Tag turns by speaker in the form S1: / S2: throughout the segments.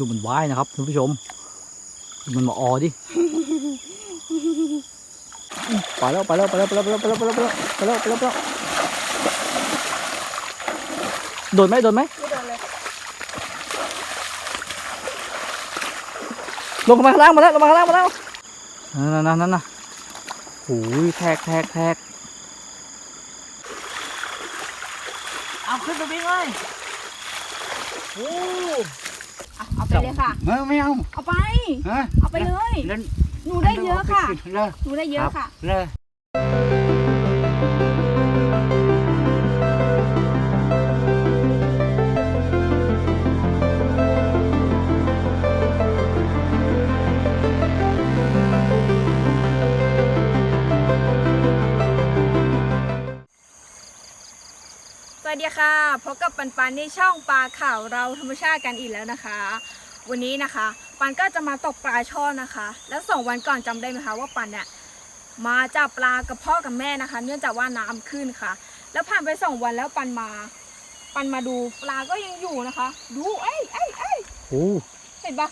S1: ดูมันว่ายนะครับคุณผู้ชม มันมาออดิ ไปแล้วไปแล้วไปแล้วไปแล้วไปแล้วไปแล้วไปแล้วไปแล้วไปแล้วไปแล้วโดนไหมโดนไหม
S2: ล
S1: งมาข้างล่างมาแล้วลงมาข้างล่างมาแล้วนั่นนั่นนั่นนะโอ้ยแทกแทกแทก
S2: เอาขึ้นไปวิ่งเลย โอ้อะเอาไปเลยค่ะ
S3: ไม่ไม่เอา
S2: เอาไป
S3: ฮะ
S2: เอาไปเลย
S3: เล่น
S2: หนูได้เยอะค่ะ
S3: เลย
S2: หนูได้เยอะค่ะ
S3: เลย
S2: วัสดีค่ะพบกับปันปันในช่องปลาข่าวเราธรรมชาติกันอีกแล้วนะคะ วันนี้นะคะ ปันก็จะมาตกปลาช่อนนะคะ แล้วสองวันก่อนจำได้ไหมคะว่าปันเนี่ยมาจับปลากับพ่อกับแม่นะคะ เนื่องจากว่าน้ำขึ้นค่ะ แล้วผ่านไปสองวันแล้วปันมา ปันมาดูปลาก็ยังอยู่นะคะ ดูเอ้ยเอ้ยเอ้ย
S1: โอ้
S2: เห็นปะ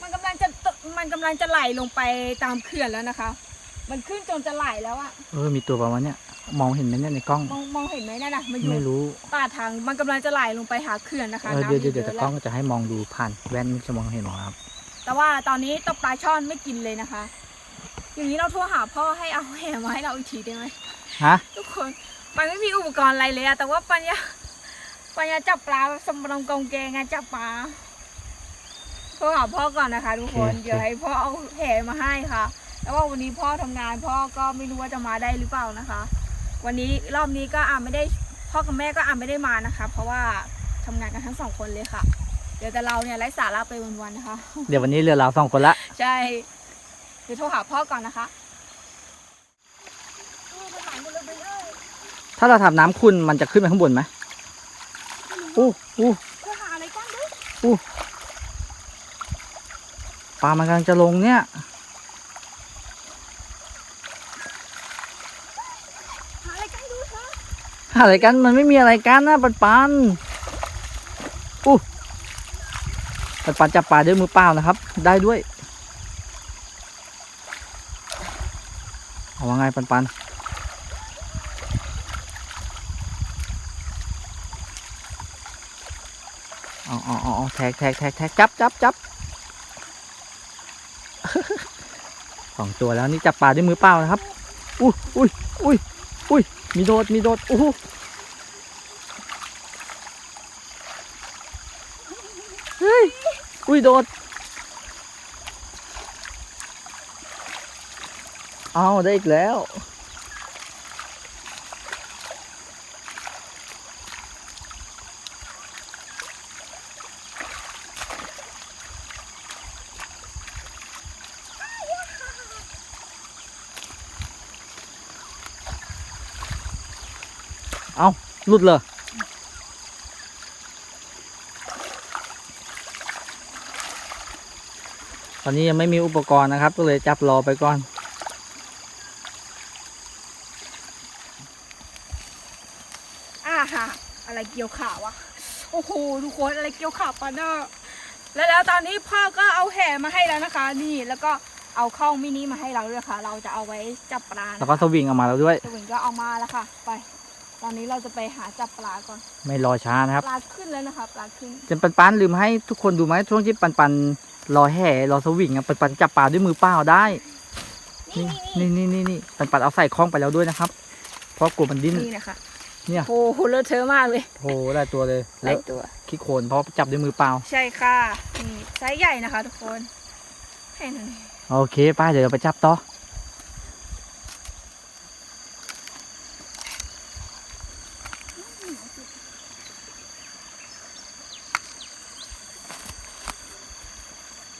S2: มันกำลังจะตมันกำลังจะไหลลงไปตามเขื่อนแล้วนะคะ มันขึ้นจนจะไหลแล้วอะ
S1: เออมีตัวประมาณเนี้ย มองเห็นไหมเนี่ยในกล้อง
S2: มองมองเห็นไหมนั่นน่ะมันอยู่
S1: ไม่รู้
S2: ป่าทางมันกำลังจะไหลลงไปหาเขื่อนนะคะ
S1: เออ
S2: น้ำ
S1: เดี๋ยวเดี๋ยวเดี๋ยว
S2: เย
S1: แต่
S2: อะ
S1: กล้
S2: แล้
S1: อง
S2: ว
S1: จะให้มองดูผ่านแว่นจะมองเห็นหรอครับ
S2: แต่ว่าตอนนี้ตกปลาช่อนไม่กินเลยนะคะ อย่างนี้เราโทรหาพ่อให้เอาแห่มาให้เราอีกทีได้ไหม
S1: ฮะ
S2: ทุกคนมันไม่มีอุปกรณ์อะไรเลยอะแต่ว่าปัญญาปัญญาจับปลาแบบสมบัติกองแกงอะจับปลาโทรหาพ่อก่อนนะคะ ทุกคน
S1: โอเค
S2: เดี๋ยวให้พ่อเอาแห่มาให้ค่ะ แล้วว่าวันนี้พ่อทำงานพ่อก็ไม่รู้ว่าจะมาได้หรือเปล่านะคะ วันนี้รอบนี้ก็อาจไม่ได้พ่อกับแม่ก็อาจไม่ได้มานะคะ เพราะว่าทำงานกันทั้งสองคนเลยค่ะ เดี๋ยวแต่เราเนี่ยไร้สาระไปวันๆนะคะ
S1: เดี๋ยววันนี้เรือเราสองคนละ
S2: ใช่เดี๋ยวโทรหาพ่อก่อนนะคะ
S1: ถ้าเราทำน้ำขุ่นมันจะขึ้นไปข้างบนไหมอู้อู้
S2: โทรหาอะไรกันดู
S1: ปลามันกำลังจะลงเนี่ย
S2: หาอะไรกันดูเถอะ
S1: หา อะไรกันมันไม่มีอะไรกันนะปันปันอู้ปันปันจับปลาด้วยมือเปล่านะครับ ได้ด้วยเอาว่าไงปันปันเอาเอาเอาแทกแทกแทกแทกจับจับจับสองตัวแล้วนี่จับปลาด้วยมือเปล่านะครับ อุ้ยอุ้ยอุ้ย มีโดด มีโดดอู้หูเฮ้ย อุ้ยโดด เอาได้อีกแล้ว เอาหลุดเลยตอนนี้ยังไม่มีอุปกรณ์นะครับ ก็เลยจับรอไปก่อน
S2: อ่าฮะอะไรเกี่ยวข่าววะโอ้โหทุกคนอะไรเกี่ยวข่าวปะเนอะแล้วแล้วตอนนี้พ่อก็เอาแห่มาให้แล้วนะคะ นี่แล้วก็เอาเข้ามินิมาให้เราด้วยค่ะ เราจะเอาไว้จับปลานะคะ
S1: แล้วก็สวิงออกมาแล้วด้วย
S2: สวิงก็เอามาแล้วค่ะ ไป ตอนนี้เราจะไปหาจับปลาก่อน
S1: ไม่รอช้านะครับ
S2: ปลาขึ้นแล้วนะคะปลาขึ้น
S1: จนปันปันลืมให้ทุกคนดูไหมช่วงที่ปันปันรอแห่รอสวิงอะปันปันจับปลาด้วยมือเปล่าได้
S2: นี่นี่
S1: นี่นี่นี่นี่ปันปันเอาใส่คล้องไปแล้วด้วยนะครับ เพราะกลัวมันดิ้น
S2: นี่นะคะ
S1: เนี่ย
S2: โอ้โหเลอะเทอะมากเลย
S1: โอ้โหได้ตัวเลย
S2: ห
S1: แล้
S2: ลายวตัว
S1: ขี้โคลนเพราะจับด้วยมือเปล่า
S2: ใช่ค่ะนี่ไซส์ใหญ่นะคะ ทุกคนแค่นั้น
S1: โอเคป้าเดี๋ยวเราไปจับต่อ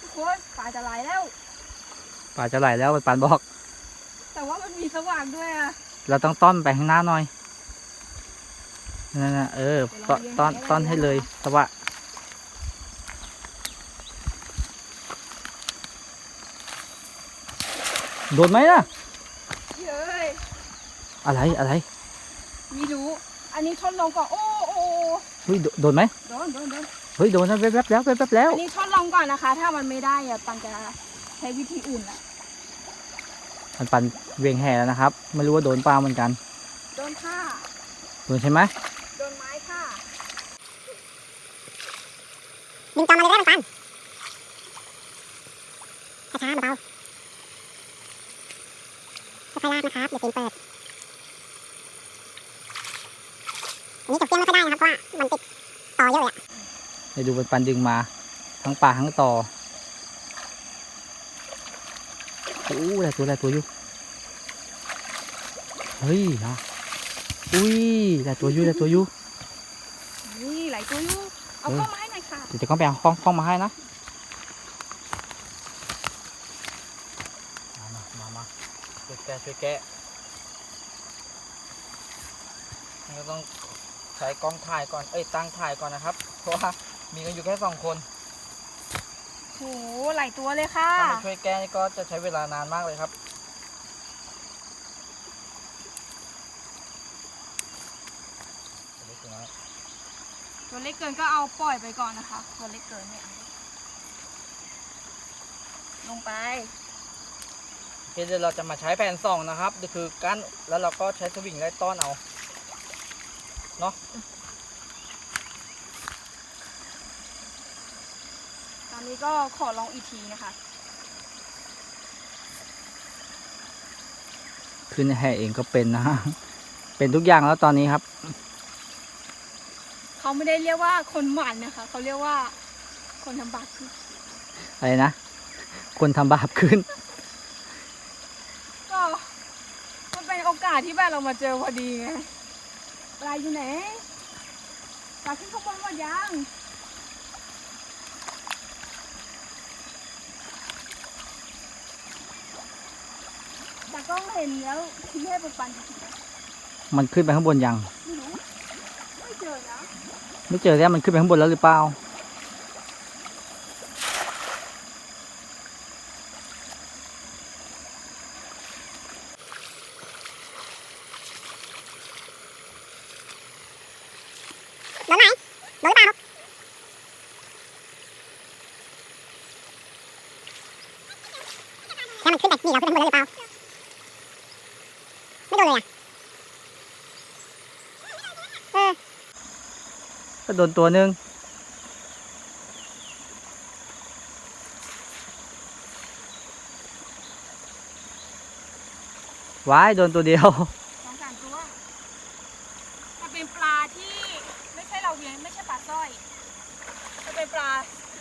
S2: ทุกคนปลาจะไหลแล้ว
S1: ปลาจะไหลแล้วปันปันบอก
S2: แต่ว่ามันมีสว่างด้วยอะ
S1: เราต้องต้อนไปข้างหน้าหน่อยนั่นนะเออต้อนต้อนต้อนให้เลยสวะโดนไหมนะ
S2: เฮ้ย
S1: อะไรอะไร
S2: ไม่รู้ อันนี้ทดลองก่อน โอ้โอ้
S1: เฮ้ยโดโดนไหม
S2: โดนโดนโดน
S1: เฮ้ยโดนแล้วแวบๆแล้วแวบๆแล้ว
S2: อันนี้ทดลองก่อนนะคะ ถ้ามันไม่ได้อะปันจะ ใช้วิธีอื่นละ
S1: ปันปันเวียงแห่แล้วนะครับ ไม่รู้ว่าโดนเปล่าเหมือนกัน
S2: โดนค่ะ
S1: โดนใช่ไหม
S2: โดนไม้ค่ะ
S3: ดึงจอมาเลยได้ปันปันช้าๆเบาๆค่อยๆลากนะครับอย่าตีนเปิดอันนี้จบเตี้ยงไม่ค่อยได้นะครับเพราะว่ามันติดต่อเยอะเลยอะ
S1: เดี๋ยวดูปันปันดึงมา ทั้งปลาทั้งต่อ โอ้หลายตัวหลายตัวอยู่เฮ้ยฮะอุ้ยหลายตัวอยู่หลายตัวอยู่
S2: นี่ไหลตัวอยู่เอา
S1: เออ
S2: เข้าไม้หน่อยค่ะ
S1: เดี๋ยวจะก็ไปเอาข้องข้องมาให้นะมามามามาช่วยแกะช่วยแกะนี่ก็ต้องใช้กล้องถ่ายก่อนเอ้ยตั้งถ่ายก่อนนะครับ เพราะว่ามีกันอยู่แค่สองคน
S2: โหไหลตัวเลยค่ะ
S1: ถ้าไม่ช่วยแก้นี่ก็จะใช้เวลานานมากเลยครับเล็กน้อย
S2: ตัวเล็กเกินก็เอาปล่อยไปก่อนนะคะ ตัวเล็กเกินเนี่ยลงไป
S1: โอเคเดี๋ยวเราจะมาใช้แผ่นสองนะครับก็คือกั้นแล้วเราก็ใช้สวิงไล่ต้อนเอา
S2: ตอนนี้ ก็ขอลองอีกทีนะคะ
S1: ขึ้นแห่เองก็เป็นนะ เป็นทุกอย่างแล้วตอนนี้ครับ
S2: เขาไม่ได้เรียกว่าคนหมันนะคะ เขาเรียกว่าคนทำบาปคือ
S1: อะไรนะ คนทำบาปขึ้น
S2: ก็มันเป็นโอกาสที่แบบเรามาเจอพอดีไงปลาอยู่ไหนปลาขึ้นข้างบนหมดยัง แต่ก็เห็นแล้วที่ให้ปันปันจริงๆนะ
S1: มันขึ้นไปข้างบนยัง
S2: ไม่รู้ไม่เจอนะ
S1: ไม่เจอแล้วมันขึ้นไปข้างบนแล้วหรือเปล่า
S3: โดนไหมโดนหรือเปล่าแล้วมันขึ้นไปนี่เราขึ้นไปข้างบนแล้วหรือเปล่า ไม่โดนเลยอะ เออ
S1: ก็ โดนตัวหนึ่งว้ายโดนตัวเดียว
S2: สองสามตัวมันเป็นปลาที่ไม่ใช่เราเลี้ยงไม่ใช่ปลาสร้อยมันเป็นปลา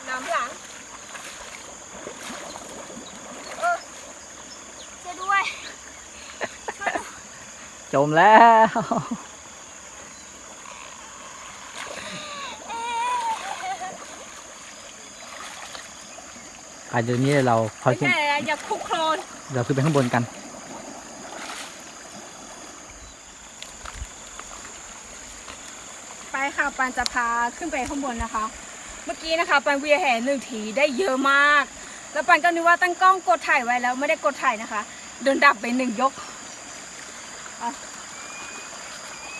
S2: น้ำหลังเออช่วยด้วย
S1: จมแล้ว ไปเดี๋ยวนี้เราคอย
S2: ไม่
S1: ขึ้น
S2: ใช่อะไรอย่าคุกโคลน
S1: เราขึ้นไปข้างบนกัน
S2: ไปค่ะปันจะพาขึ้นไปข้างบนนะคะ เมื่อกี้นะคะปันเวียแห่หนึ่งทีได้เยอะมาก แล้วปันก็นึกว่าตั้งกล้องกดถ่ายไว้แล้วไม่ได้กดถ่ายนะคะโดนดับไปหนึ่งยก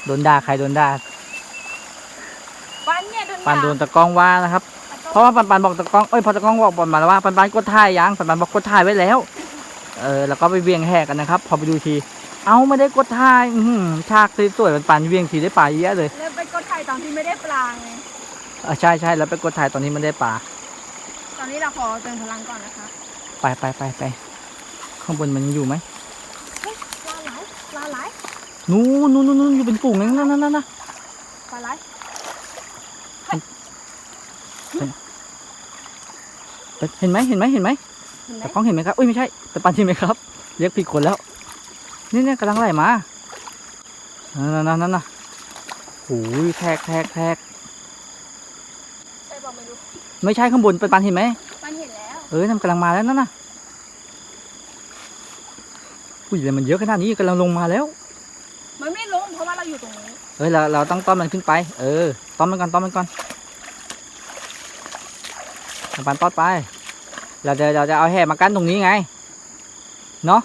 S1: โดนด่าใครโดนด่า
S2: ปันเนี่ยโดน
S1: ปัน
S2: ด่า
S1: โดนตะกล้องว่านะครับ เพราะว่าปันปันบอกตะกล้องเอ้ยพอตะกล้องบอกปันปันว่าปันปันกดถ่ายยังปันปันบอกกดถ่ายไว้แล้ว เออแล้วก็ไปเวียงแหกกันนะครับ พอไปดูที เอาไม่ได้กดถ่ายอื้อหือฉากสวยๆปันปันเวียงทีได้ปลาเยอะเลย
S2: แล้วไปกดถ่ายตอนที่ไม่ได้ปลาไง
S1: เออใช่ใช่แล้วไปกดถ่ายตอนนี้มันได้ปลา
S2: ตอนนี้เราขอเติมพลังก่อนนะคะ
S1: ไปไปไปไปข้างบนมันยังอยู่ไหม
S2: เฮ้ยปลาไหลปลาไหล
S1: นู้นนู้นนู้นนู้นอยู่เป็นฝูงนั่นนั่นนั่นนั่น
S2: ปลาไหล
S1: เห็นไหมเห็นไหมเห็นไหม
S2: เห็นไหม
S1: ตะกล้องเห็นไหมครับ อุ้ยไม่ใช่ปันปันใช่ไหมครับเรียกผิดคนแล้ว นี่เนี่ยกำลังไหลมา นั่นนั่นนั่นน่ะโอ้ยแทกแทกแทก
S2: ใช่บอกไม่รู้
S1: ไม่ใช่ข้างบนปันปันเห็นไหม
S2: ปันเห็นแล้ว
S1: เออนั่นกำลังมาแล้วนั่นน่ะอุ้ยอะไรมันเยอะขนาดนี้กำลังลงมาแล้ว
S2: มันไม่ลงเพราะว่าเราอยู่ตรงนี้
S1: เอ้ยเราเราต้องต้อนมันขึ้นไป เออ ต้อนมันก่อนต้อนมันก่อน ปันตอดไป เราจะเราจะเอาแห่มากั้นตรงนี้ไง เนาะ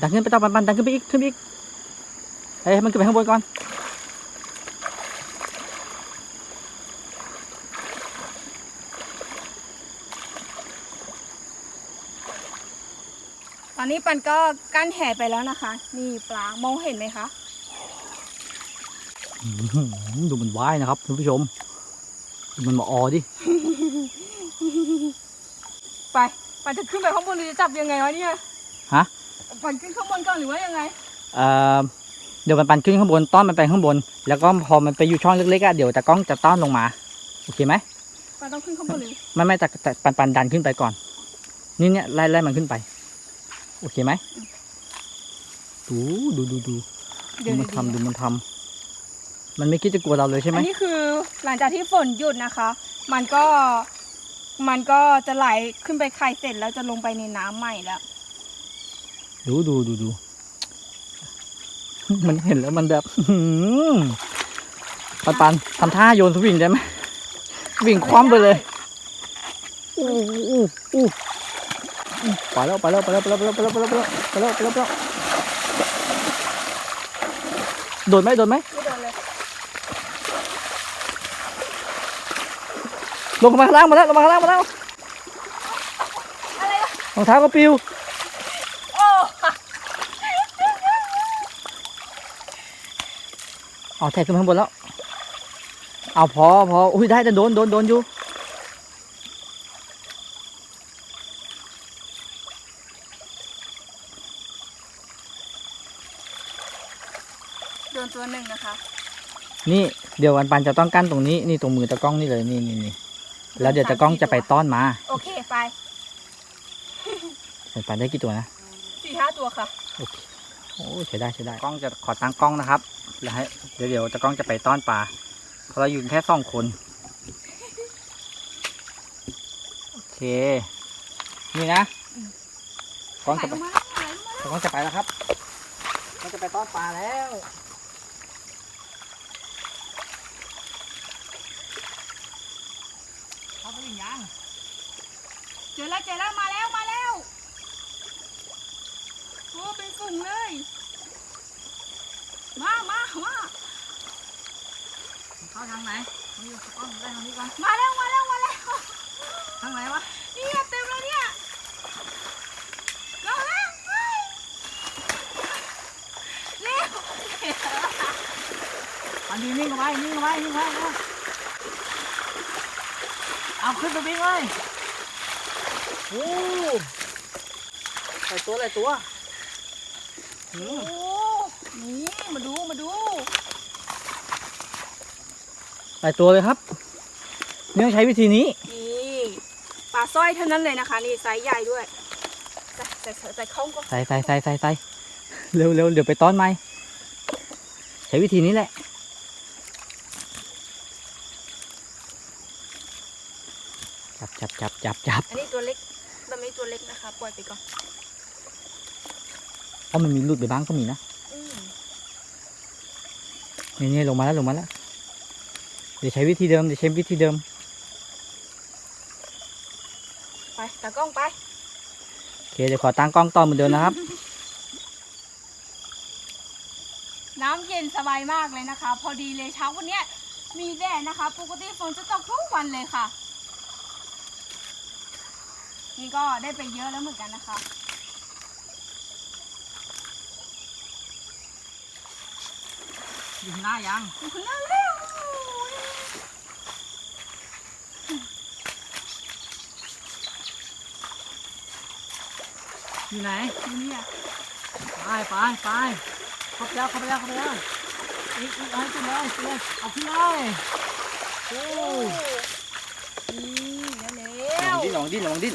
S1: ดังขึ้นไปต่อปันปันดังขึ้นไปอีกขึ้นอีกเฮ้ยมันขึ้นไปข้างบนก่อนต
S2: อนนี้ปันก็กั้นแห่ไปแล้วนะคะนี่ปลามองเห็นไหมคะ
S1: ดูมันว่ายนะครับท่านผู้ชม มันมาออดิ
S2: ไปปันจะขึ้นไปข้างบนหรือจะจับยังไงวะเนี่ย
S1: ฮะ
S2: ปันขึ้นข้างบนก่อนหรือว่ายังไง
S1: เอ่อ เดี๋ยวมันปันขึ้นข้างบน ต้อนมันไปข้างบน แล้วก็พอมันไปอยู่ช่องเล็กๆอะเดี๋ยวตะกล้องจะต้อนลงมา โอเคไหม
S2: ปันต้องขึ้นข้างบนหรือ
S1: ไม่ไม่แต่แต่ปันปันดันขึ้นไปก่อน นี่เนี่ยไล่ไล่มันขึ้นไป โอเคไหม ดูดูดูดูดูมันทำดูมันทำ มันไม่คิดจะกลัวเราเลยใช่ไหม
S2: อันนี้คือหลังจากที่ฝนหยุดนะคะ มันก็มันก็จะไหลขึ้นไปไข่เสร็จแล้วจะลงไปในน้ำใหม่แล้ว
S1: ดูดูดูดู มันเห็นแล้วมันแบบอื้อหือปันปันทำท่าโยนสวิงได้ไหมวิ่งคว่ำไปเลยอู้อู้อู้อู้ไปแล้วไปแล้วไปแล้วไปแล้วไปแล้วไปแล้วไปแล้วไปแล้วไปแล้วไปแล้วโดนไหมโดนไหม
S2: ไม่โดนเลย
S1: ลงมาข้างล่างมาแล้วลงมาข้างล่างมาแล้ว
S2: อะไรวะ
S1: รองเท้าก็ปิว
S2: โอ้
S1: เอาแท็กขึ้นมาข้างบนแล้ว เอาพอพออุ้ยได้แต่โดนโดนโดนอยู่
S2: โดนตัวหนึ่งนะคะ
S1: นี่เดี๋ยววันปันจะต้องกั้นตรงนี้ นี่ตรงมือตะกล้องนี่เลยนี่นี่นี่ แล้วเดี๋ยวตะกล้องจะไปต้อนมา
S2: โอเคไป
S1: วันปันได้กี่ตัวนะ
S2: สี่ห้าตัวค่ะ
S1: โอ้ใช้ได้ใช้ได้กล้องจะขอตั้งกล้องนะครับแล้วให้เดี๋ยวเดี๋ยวตะกล้องจะไปต้อนปลาเพราะเราอยู่แค่สองคนโอเคนี่นะกล้อง
S2: ไหล
S1: จะ
S2: ล
S1: ไป
S2: งมาไหลลงมา
S1: ตะกล้องจะไปแล้วครับเราจะไปต้อนปลาแล้ว เขาไปยิงยัง
S2: เจอแล้วเจอแล้วมาแล้วมาแล้วโอ้เป็นฝุ่งเลย มามามา
S1: เข้าทางไหนนี่ตะกล้องได้ทางนี้ก่อน
S2: มาแล้วมาแล้วมาแล้ว
S1: ทางไหนวะ
S2: เนี่ยเต็มแล้วเนี่ยมาแล้วเฮ้ยเร็ว
S1: อันนี้นิ่งเอาไว้นิ่งเอาไว้นิ่งเอาไว้ เอาเอาขึ้นไปวิ่งเลยโอ้ใส่ตัวใส่ตัวหื
S2: โอ้
S1: ม
S2: นี่มาดูมาดู
S1: ใส่ตัวเลยครับนี่ต้องใช้วิธีนี้
S2: นี่ปลาสร้อยเท่านั้นเลยนะคะ นี่ไซส์ใหญ่ด้วยใส่ใส่ใส่ใส่ข้องก็
S1: ใส่ใส่ใส่ใส่ใส่เร็วเร็วเดี๋ยวไปต้อนไหมใช้วิธีนี้แหละ จับจับจับจับจับ
S2: อันนี้ตัวเล็กแบบนี้ตัวเล็กนะคะ ปล่อยไปก่อน
S1: เพราะมันมีหลุดไปบ้างก็มีนะ
S2: อืม
S1: นี่นี่ลงมาแล้วลงมาแล้ว เดี๋ยวใช้วิธีเดิม เดี๋ยวใช้วิธีเดิม
S2: ไปตากล้องไป
S1: โอเค เดี๋ยวขอตั้งกล้องต่อเหมือนเดิมนะครับ
S2: น้ำเย็นสบายมากเลยนะคะ พอดีเลยเช้าวันเนี้ยมีแดดนะคะ ปกติฝนจะตกทุกวันเลยค่ะ นี่ก็ได้ไปเยอะแล้วเหมือนกันนะคะ
S1: อยู่หน้ายัง
S2: อยู่ข้างหน้าแล้ว
S1: อยู่ไหน
S2: อยู่เนี่ย
S1: ไปไปไปเข้าไปแล้วเข้าไปแล้วเข้าไปแล้วอีกอีกเอาให้ขึ้นเลยขึ้นเลยเอาขึ้นเลยโอ้
S2: นี่เร็
S1: ลอ
S2: ว
S1: งดิ้นลองดิ้นลองดิ้น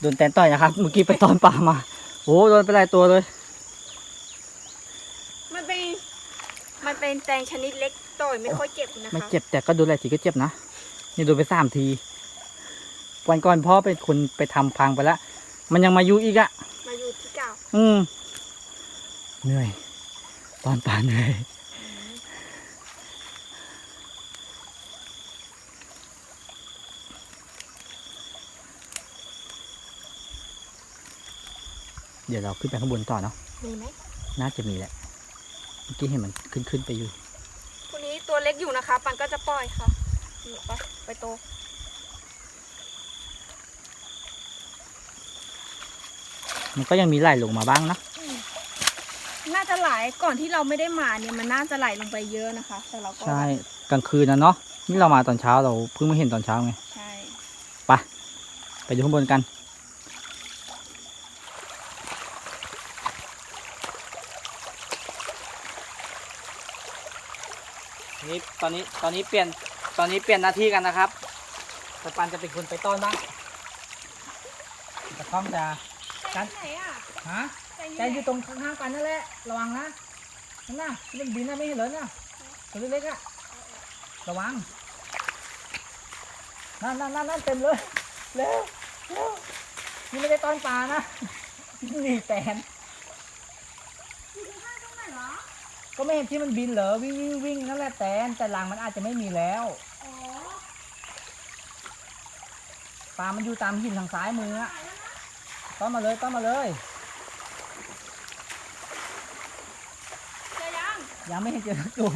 S1: โดนแตนต่อยนะครับ เมื่อกี้ไปตอนปลามา โอ้โดนไปหลายตัวเลย
S2: ๆมันเป็น มันเป็นแตงชนิดเล็กต่อยไม่ค่อยเจ็บนะคะ
S1: ไม่เจ็บแต่ก็โดนหลายทีก็เจ็บนะ นี่โดนไปสามที วันก่อนพ่อเป็นคนไปทำพังไปแล้ว มันยังมาอยู่อีกอะ
S2: มาอยู่ที่เก่า
S1: อืมเหนื่อย ตอนปลาเหนื่อย เดี๋ยวเราขึ้นไปข้างบนต่อเนาะ
S2: มีไหม
S1: น่าจะมีแหละ เมื่อกี้เห็นมันขึ้นขึ้นไปอยู่
S2: คนนี้ตัวเล็กอยู่นะคะ ปันก็จะปล่อยค่ะนี่ไปไปโต
S1: มันก็ยังมีไหลลงมาบ้างนะ
S2: อืมน่าจะไหลก่อนที่เราไม่ได้มาเนี่ยมันน่าจะไหลลงไปเยอะนะคะ แต่เราก็
S1: ใช่ กลางคืนนะเนาะ นี่เรามาตอนเช้าเราเพิ่งมาเห็นตอนเช้าไง
S2: ใช่
S1: ไปดูข้างบนกัน นี่ ตอนนี้ตอนนี้เปลี่ยนตอนนี้เปลี่ยนหน้าที่กันนะครับสปันจะเป็นคนไปต้อนบ้างกระท่อมจะ
S2: ใจอยู่ไหนอะ
S1: ฮะ
S2: ใจอยู่
S1: ใจ
S2: ไหน
S1: อยู่ตรงข้างๆกันนั่นแหละระวังนะนั่นน่ะที่มันบินนะไม่เห็นเลยนะตัวเล็กๆอะระวังนั่นนั่นนั่นนั่นเต็มเลยเร็วเร็วนี่ไม่ได้ต้อนปลานะนี่แตน
S2: อยู่ข้างๆตรงไหนเหรอ
S1: ก็ไม่เห็นที่มันบินเหรอวิ่งวิ่งวิ่งนั่นแหละแตนแต่รังมันอาจจะไม่มีแล้ว
S2: อ๋อ
S1: ปลามันอยู่ตามหินทางซ้ายมืออะ
S2: ตายแล้วนะ
S1: ต้อนมาเลยต้อนมาเลย
S2: เจอยัง
S1: ยังไม่เห็นเจอสักตัว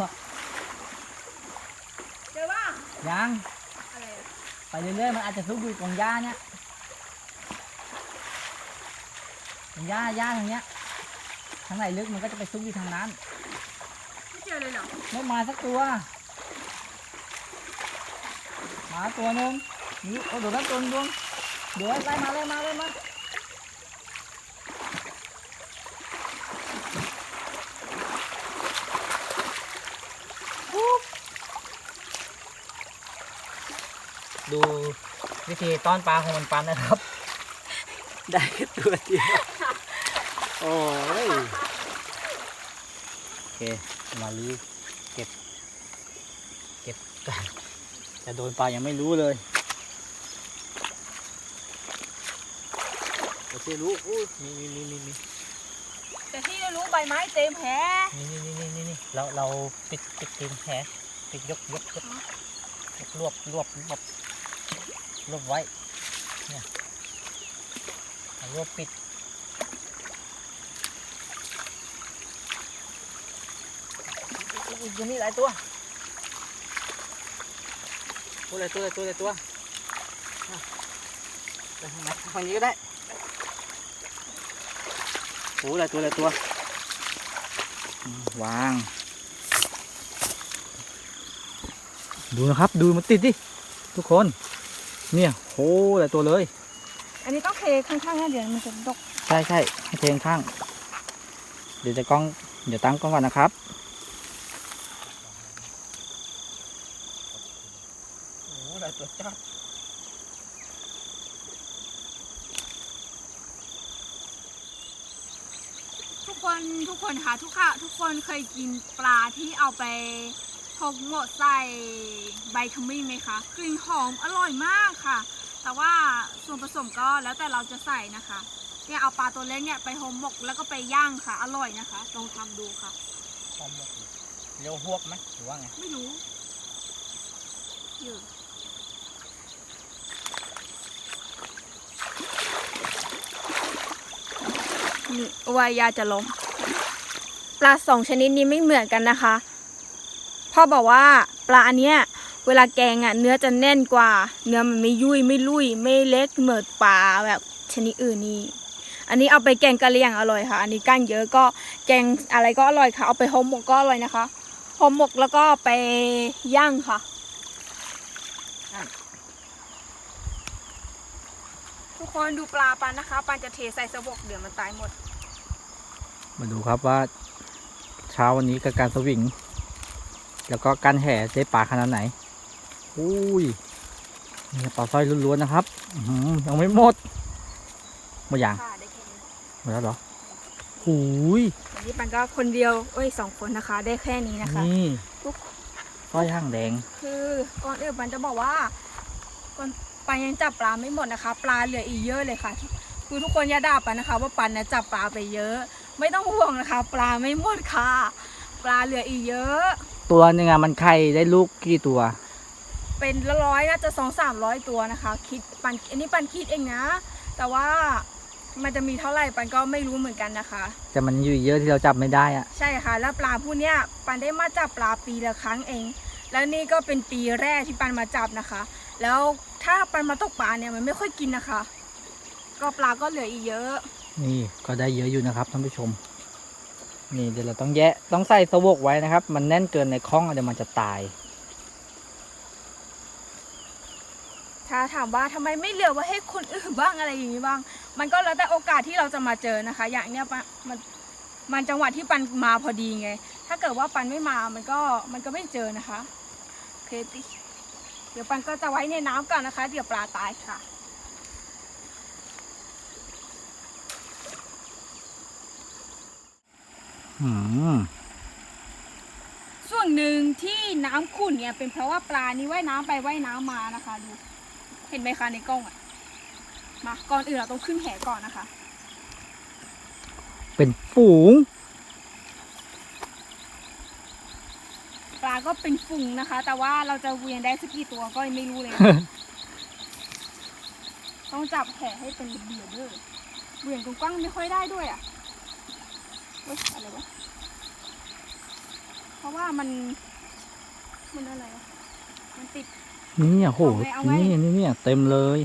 S2: เจอป่ะ
S1: ยัง
S2: อะไรอะ
S1: ไปเรื่อยๆมันอาจจะซุกอยู่ตรงหญ้าเนี่ยตรงหญ้าหญ้าทางเนี้ยทางไหนลึกมันก็จะไปซุกอยู่ทางนั้น
S2: ไม่เจอเลยเหรอ
S1: ไม่มาสักตัว มาตัวหนึ่งนี่โอ้โดดแล้วตัวหนึงเดี๋ยวไล่มาไล่มาไล่มาดูวิธีต้อนปลาของมันปันนะครับ ได้แค่ตัวเดียว โอ้ยโอ เค มาลีเก็บ เก็บกันจะโดนปลายังไม่รู้เลยโอเครู้อู้มีมีมีมีมี
S2: แต่ที่รู้ใบไม้เต็มแผล
S1: นี่นี่นี่นี่นี่เราเราปิดปิดเตีนแผลปิดยกยกยกยกรวบรวบรวบรวบไว้เนี่ยรวบปิด อุ๊ยอุ๊ยยังมีหลายตัวตัวอะไรตัวอะไรตัวอะไรตัวอะไปทางไหนทางนี้ก็ได้โอ้หลายตัวหลายตัวอืมวาง ดูนะครับ ดูมันติดดิ ทุกคน เนี่ยโหหลายตัวเลย
S2: อันนี้ต้องเทข้างๆนะเดี๋ยวมันจะดก
S1: ใช่ใช่ให้เทงข้าง เดี๋ยวจะกล้อง เดี๋ยวตั้งกล้องก่อนนะครับ โอ้หลายตัวจัด
S2: ทุกคน ทุกคนค่ะทุกค่ะทุกคนเคยกินปลาที่เอาไปพกหมดใส่ใบขมิ้นไหมคะกลิ่นหอมอร่อยมากค่ะ แต่ว่าส่วนผสมก็แล้วแต่เราจะใส่นะคะเนี่ยเอาปลาตัวเล็กเนี่ยไปห่มหมกแล้วก็ไปย่างค่ะ อร่อยนะคะลองทำดูค่ะ
S1: พร้อมหมดเร็วหวบไหมหรือว่าไง
S2: ไม่รู้อยู่นี่วายาจะล้มป ลาสองชนิดนี้ไม่เหมือนกันนะคะ พ่อบอกว่าปลาอันเนี้ยเวลาแกงอะเนื้อจะแน่นกว่า เนื้อมันไม่ยุ่ยไม่ลุยไม่เล็กเหมือนปลาแบบชนิดอื่นนี่อันนี้เอาไปแกงกะเหรี่ยงอร่อยค่ะ อันนี้ก้างเยอะก็แกงอะไรก็อร่อยค่ะ เอาไปห่มหมกก็อร่อยนะคะห่มหมกแล้วก็ไปย่างค่ะทุกคนดูปลาปันนะคะ ปันจะเทใส่สบกเดี๋ยวมันตายหมด
S1: มาดูครับว่า เช้าวันนี้กับการสวิง แล้วก็การแห่ได้ปลาขนาดไหน อุ้ยนี่ปลาสร้อยล้วนๆนะครับอื้อหือยังไม่หมดหมดยัง
S2: ค่ะได้แค่นี้
S1: หมดแล้วเหรอหูย
S2: วันนี้ปันก็คนเดียวเอ้ยสองคนนะคะ ได้แค่นี้นะคะ
S1: นี่
S2: ทุก
S1: สร้อยห่างแดง
S2: คือก่อนอื่นปันจะบอกว่าก่อนปันยังจับปลาไม่หมดนะคะ ปลาเหลืออีกเยอะเลยค่ะ คือทุกคนอย่าด่าปันนะคะ ว่าปันนะจับปลาไปเยอะ ไม่ต้องห่วงนะคะ ปลาไม่หมดค่ะ ปลาเหลืออีกเยอะ
S1: ตัวหนึ่งอะมันไข่ได้ลูกกี่ตัว
S2: เป็นร้อยน่าจะสองสามร้อยตัวนะคะ คิดปันอันนี้ปันคิดเองนะ แต่ว่ามันจะมีเท่าไหร่ปันก็ไม่รู้เหมือนกันนะคะ
S1: แต่มันอยู่เยอะที่เราจับไม่ได้อะ
S2: ใช่ค่ะ แล้วปลาพวกเนี้ยปันได้มาจับปลาปีละครั้งเอง แล้วนี่ก็เป็นปีแรกที่ปันมาจับนะคะ แล้วถ้าปันมาตกปลาเนี่ยมันไม่ค่อยกินนะคะ ก็ปลาก็เหลืออีกเยอะ
S1: นี่ก็ได้เยอะอยู่นะครับท่านผู้ชม นี่เดี๋ยวเราต้องแยะต้องใส่สวกไว้นะครับ มันแน่นเกินในคล้องเดี๋ยวมันจะตาย
S2: ถ้าถามว่าทำไมไม่เหลือไว้ให้คนอื่นบ้างอะไรอย่างนี้บ้าง มันก็แล้วแต่โอกาสที่เราจะมาเจอนะคะ อย่างเนี้ยมันมันจังหวะที่ปันมาพอดีไง ถ้าเกิดว่าปันไม่มามันก็มันก็ไม่เจอนะคะ เคติ เดี๋ยวปันก็จะไว้ในน้ำก่อนนะคะ เดี๋ยวปลาตายค่ะ
S1: อืม
S2: ส่วนหนึ่งที่น้ำขุ่นเนี่ยเป็นเพราะว่าปลานี้ว่ายน้ำไปว่ายน้ำมานะคะดู เห็นไหมคะในกล้องอะมาก่อนอื่นเราต้องขึ้นแหก่อนนะคะ
S1: เป็นฝูง
S2: ปลาก็เป็นฝุ่งนะคะ แต่ว่าเราจะเวียนได้สักกี่ตัวก็ยังไม่รู้เลย ต้องจับแหให้เป็นระเบียบด้วยเวียนกว้างๆไม่ค่อยได้ด้วยอะเว้ย อะไรวะ เพราะว่ามัน มันอะไรวะมันติด
S1: นี่โห
S2: เอาไว้เอาไว้
S1: นี่นี่เนี่ยเต็มเลย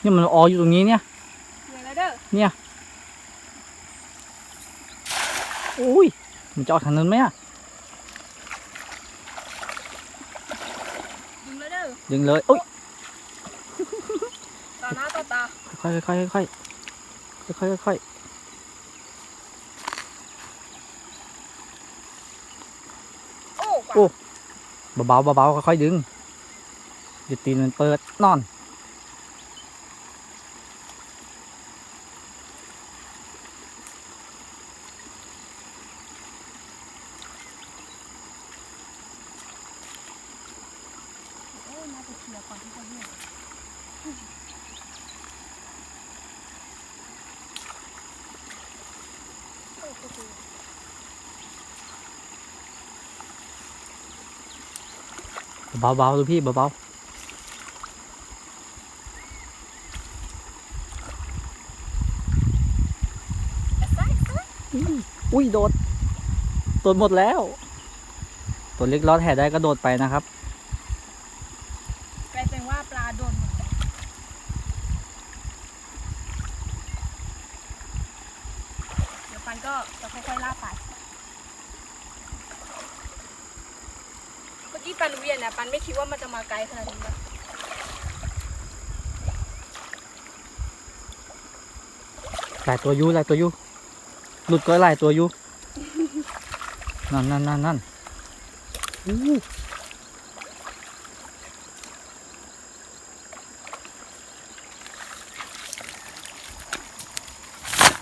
S1: เนี่ยมันอออยู่ตรงนี้เนี่ย
S2: เวียนแล้วเด้อ
S1: เนี่ยอุ้ยมันจะออกทางนั้นไหมอะ
S2: ดึงแล้วเด้อ
S1: ดึงเลยอุ้ย
S2: ต่อหน้าต่อตา
S1: ค่อยๆค่อยๆค่อยๆค่อยๆค่อย
S2: โอ้กว่า
S1: โอ้เบาๆเบาๆค่อยๆดึงเดี๋ยวตีนมันเปิดนอน
S2: โอ้น่าจะเคลียร์ก่อนที่จะเวียน
S1: เบาๆดูพี่เบา
S2: เบายซ้าย
S1: ๆอุ้ยโดด โดดหมดแล้ว ตัวเล็กรอดแห่ได้ก็โดดไปนะครับ
S2: กลายเป็นว่าปลาโดนหมดเลยเดี๋ยวปันก็จะค่อยๆลากไปเมื่อกี้ ปันเวียนเนี่ยปันไม่คิดว่ามันจะมาไกลขนาดนี้นะ
S1: หลายตัวอยูหลายตัวอยูหลุดก็หลายตัวอยูนั่นนั่นนั่นนั่นอู้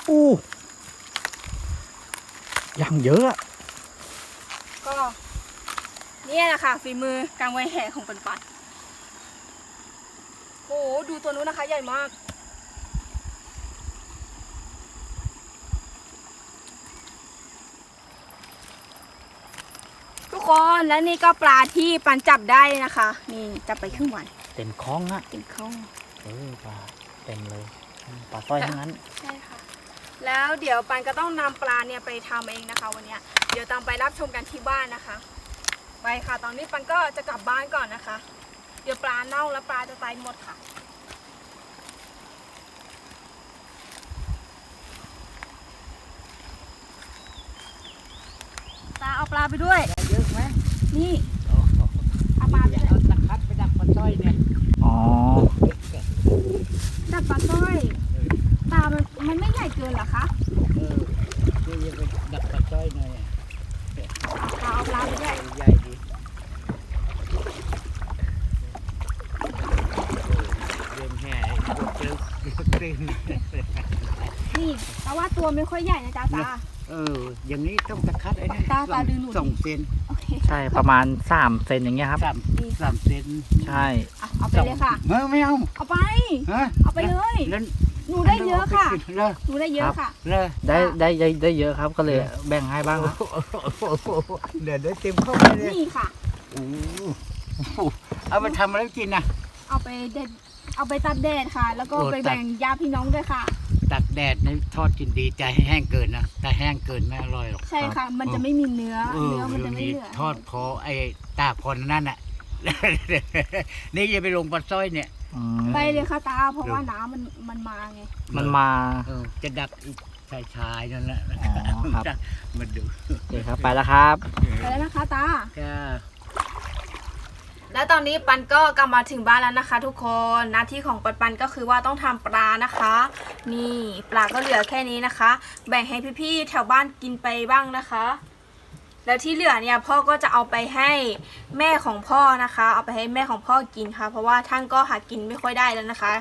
S1: อู้ยังเยอะอะ
S2: ก็ เนี่ยแหละค่ะฝีมือกลางไวยแห่ของปันปันโอ้โหดูตัวนู้นนะคะ ใหญ่มากทุกคนและนี่ก็ปลาที่ปันจับได้นะคะ นี่จับไปครึ่งวัน
S1: เต็มคลองอะ
S2: กินข้าว
S1: เออปลาเต็มเลยปลาสร้อยทั้งนั้น
S2: ใช่ค่ะแล้วเดี๋ยวปันก็ต้องนำปลาเนี่ยไปทำเองนะคะ วันเนี้ยเดี๋ยวตามไปรับชมกันที่บ้านนะคะ ไปค่ะ ตอนนี้ปันก็จะกลับบ้านก่อนนะคะ เดี๋ยวปลาเน่าแล้วปลาจะตายหมดค่ะตาเอาปลาไปด้วย
S4: เยอะไหม
S2: นี่เอาปลาไปด้วย
S4: เอาตะคัดไปดักปลาสร้อยเนี่ย
S1: อ๋อ
S2: ดักปลาสร้อยตามันมันไม่ใหญ่เกินเหรอคะ
S4: เออเดี๋ยวจะไปดักปลาสร้อยหน่อย
S2: ตาเอาปลาไปด้วย
S4: ใหญ่ดีเรื่องแห่เจอเจอ
S2: นี่แต่ว่าตัวไม่ค่อยใหญ่นะจ๊ะตา
S4: เออ อย่างนี้ต้องตะคัดไอ้นี่
S2: ตาตาดึงหนู
S4: สองเซน
S2: โอเค
S1: ใช่ประมาณสามเซนอย่างเงี้ยครับ
S4: สาม
S2: นี่
S4: สามเซน
S1: ใช่
S2: อะเอาไปเลยค่ะ
S4: เออไม่เอา
S2: เอาไป
S4: ฮะ
S2: เอาไปเลย
S4: แล้ว
S2: หนูได้เยอะค่ะ
S4: เลอ
S2: หนูได้เยอะค่ะ
S4: เลอ
S1: ได้ได้ได้ได้เยอะครับก็เลยแบ่งให้บ้างครับ
S4: เดี๋ยวได้เต็มเข้าไปเลย
S2: นี่ค่ะ
S4: โอ้โหเอาไปทำอะไรกินนะ
S2: เอาไปเด็ด เอาไปตัดแดดค่ะ แล้วก็
S4: โอ้
S2: ไป
S4: ตัด
S2: แบ่งญาติพี่น้องด้วยค่ะ
S4: ตักแดดในทอดกินดีใจให้แห้งเกินนะแต่แห้งเกินไม่อร่อยหรอก
S2: ใช่ค่ะ มันจะไม่มีเนื้อ
S4: เออ
S2: เนื้อมันจะไม่
S4: นี่
S2: เหลือ
S4: ทอดพอไอ้ตาพรนั่นน่ะ นี่จะไปลงปลาสร้อยเนี่ย
S1: อืม
S2: ไปเลยค่ะตา เพราะว่าน้ำมันมันมาไง
S1: มันมา
S4: เออจะดักอีกชายชายๆนั่นแหละ
S1: อ๋อครับ
S4: มาดู
S1: โอเคครับ ไปแล้วครับ
S2: ไปแล้วนะคะตา
S4: ก็
S2: และตอนนี้ปันก็กลับมาถึงบ้านแล้วนะคะ ทุกคนหน้าที่ของปันปันก็คือว่าต้องทำปลานะคะ นี่ปลาก็เหลือแค่นี้นะคะ แบ่งให้พี่ๆแถวบ้านกินไปบ้างนะคะ แล้วที่เหลือเนี่ยพ่อก็จะเอาไปให้แม่ของพ่อนะคะ เอาไปให้แม่ของพ่อกินค่ะ เพราะว่าท่านก็หากินไม่ค่อยได้แล้วนะคะ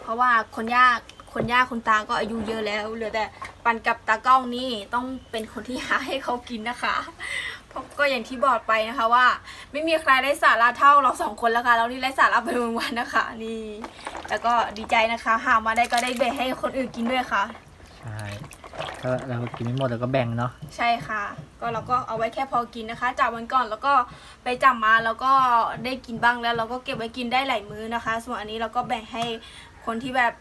S2: เพราะว่าคนยากคนยากคนตาก็อายุเยอะแล้วเหลือแต่ปันกับตากล้องนี่ต้องเป็นคนที่หาให้เขากินนะคะ ก็อย่างที่บอกไปนะคะว่า ไม่มีใครได้สาระเท่าเราสองคนแล้วค่ะเรานี่ไร้สาระไปวันๆนะคะ นี่ แล้วก็ดีใจนะคะหามาได้ก็ได้แบ่งให้คนอื่นกินด้วยค่ะ
S1: ใช่ก็เรากินไม่หมดแล้วก็แบ่งเนาะ
S2: ใช่ค่ะ ก็เราก็เอาไว้แค่พอกินนะคะจับวันก่อนแล้วก็ไปจับมาแล้วก็ได้กินบ้างแล้ว เราก็เก็บไว้กินได้หลายมื้อนะคะ ส่วนอันนี้เราก็แบ่งให้คนที่แบบ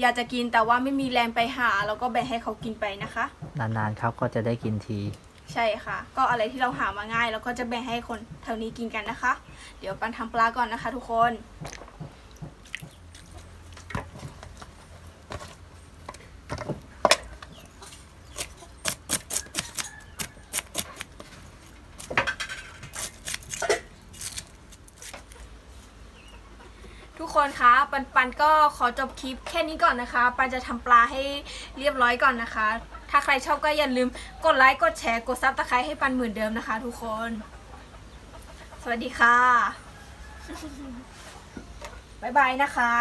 S2: อยากจะกินแต่ว่าไม่มีแรงไปหาเราก็แบ่งให้เขากินไปนะคะ
S1: นานๆครับก็จะได้กินที
S2: ใช่ค่ะ ก็อะไรที่เราหามาง่ายเราก็จะแบ่งให้คนแถวนี้กินกันนะคะ เดี๋ยวปันทำปลาก่อนนะคะ ทุกคนทุกคนคะปันปันก็ขอจบคลิปแค่นี้ก่อนนะคะ ปันจะทำปลาให้เรียบร้อยก่อนนะคะ ถ้าใครชอบก็อย่าลืมกดไลค์กดแชร์กดซับสไครต์ให้ปันเหมือนเดิมนะคะทุกคน สวัสดีค่ะ บ๊ายบายนะคะ